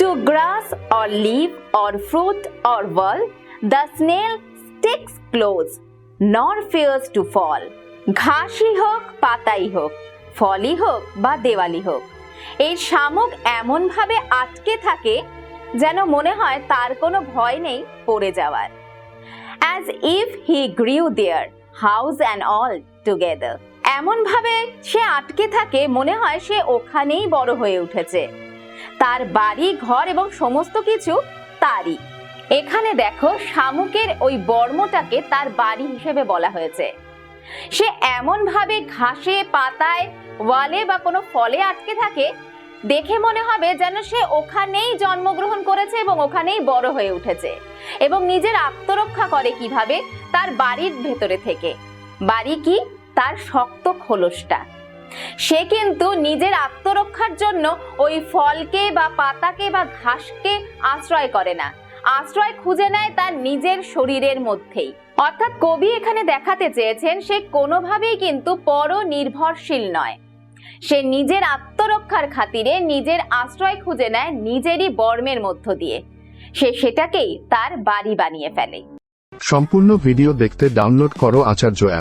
To grass or leaf or fruit or wall, the snail sticks close, nor fears to fall. ঘাসই হোক পাতাই হোক ফলই হোক বা দেওয়ালি হোক এই শামুক এমনভাবে আটকে থাকে যেন মনে হয় তার কোনো ভয় নেই পড়ে যাওয়ার। As if he grew their house and all together এমনভাবে সে আটকে থাকে মনে হয় সে ওখানেই বড় হয়ে উঠেছে। তার বাড়ি, ঘর এবং সমস্ত কিছু তারই। এখানে দেখো শামুকের ওই বর্মটাকে তার বাড়ি হিসেবে বলা হয়েছে। সে এমন ভাবে ঘাসে, পাতায়, ওয়ালে বা কোনো ফলে আটকে থাকে, দেখে মনে হবে যেন সে ওখানেই জন্মগ্রহণ করেছে এবং ওখানেই বড় হয়ে উঠেছে এবং নিজের আত্মরক্ষা করে কীভাবে? তার বাড়ির ভেতরে থেকে। বাড়ি কি? তার শক্ত খোলসটা। সে কিন্তু নিজের আত্মরক্ষার জন্য ওই ফলকে বা পাতাকে বা ঘাসকে আশ্রয় করে না। আশ্রয় খুঁজে নেয় তার নিজের শরীরের মধ্যেই। অর্থাৎ কবি এখানে দেখাতে চেয়েছেন, সে কোনোভাবেই কিন্তু পর নির্ভরশীল নয়। সে নিজের আত্মরক্ষার খাতিরে নিজের আশ্রয় খুঁজে নেয় নিজেরই বর্মের মধ্য দিয়ে। সে সেটাকেই তার বাড়ি বানিয়ে ফেলে। সম্পূর্ণ ভিডিও দেখতে ডাউনলোড করো আচার্য অ্যাপ।